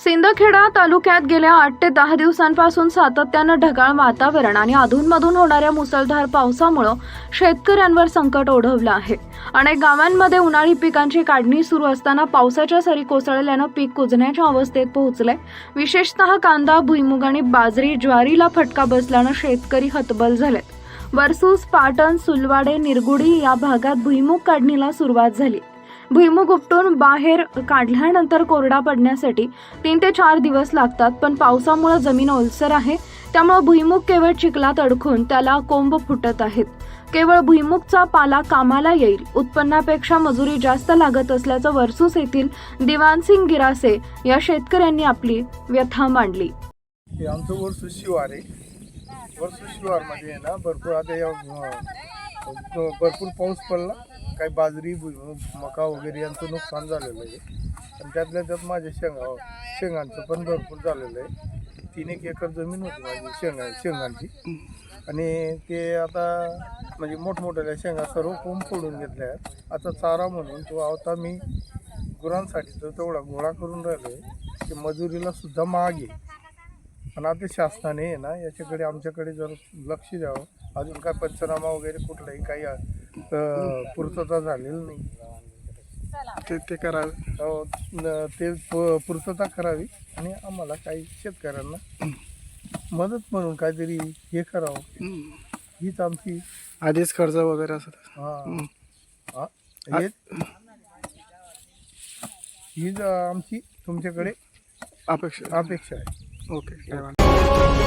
सिंदखेडा तालुक्यात गेल्या आठ ते दहा दिवसांपासून सातत्यानं ढगाळ वातावरण आणि अधूनमधून होणाऱ्या मुसळधार पावसामुळं शेतकऱ्यांवर संकट ओढवलं आहे. अनेक गावांमध्ये उन्हाळी पिकांची काढणी सुरू असताना पावसाच्या सरी कोसळल्यानं पीक कुजण्याच्या अवस्थेत पोहोचलंय विशेषतः कांदा भुईमुग आणि बाजरी ज्वारीला फटका बसल्यानं शेतकरी हतबल झालेत वर्सूस पाटण सुलवाडे निरगुडी या भागात भुईमुग काढणीला सुरुवात झाली. भुईमुग उपटून बाहेर काढल्यानंतर कोरडा पडण्यासाठी तीन ते चार दिवस लागतात पण पावसामुळे जमीन ओलसर आहे. त्यामुळे भुईमुग केवळ चिखलात अडकून त्याला कोंब फुटत आहेत. केवळ भुईमुगचा पाला कामाला येईल उत्पन्नापेक्षा मजुरी जास्त लागत असल्याचं वर्सूस येथील दिवानसिंग गिरासे या शेतकऱ्यांनी आपली व्यथा मांडली. आमचं वर्सूस शिवार आहे. वर्सूस शिवारमध्ये ना भरपूर आता या भरपूर पाऊस पडला. काही बाजरी भुईमूग मका वगैरे यांचं नुकसान झालेलं आहे. आणि त्यातल्या त्यात माझ्या शेंगा शेंगांचं पण भरपूर झालेलं आहे. तीन एक एकर जमीन होती माझी शेंगा शेंगांची. आणि ते आता म्हणजे मोठमोठ्या शेंगा सर्व कोंब फोडून घेतल्या आहेत. आता चारा म्हणून तो आता मी गुरांसाठी तर तेवढा गोळा करून राहिलो आहे. की मजुरीला सुद्धा महाग आहे. पण आता शासनाने आहे ना याच्याकडे आमच्याकडे जर लक्ष द्यावं अजून काय पंचनामा वगैरे कुठलाही काही अं, पूर्तता झालेली नाही. ते ते करावे. अं, न- ते प- पूर्तता करावी आणि आम्हाला काही शेतकऱ्यांना मदत म्हणून काहीतरी हे करावं. हीच आमची आधीच कर्ज वगैरे असत हा. हा, हेच हीच आमची तुमच्याकडे अपेक्षा. अपेक्षा आहे. ओके. धन्यवाद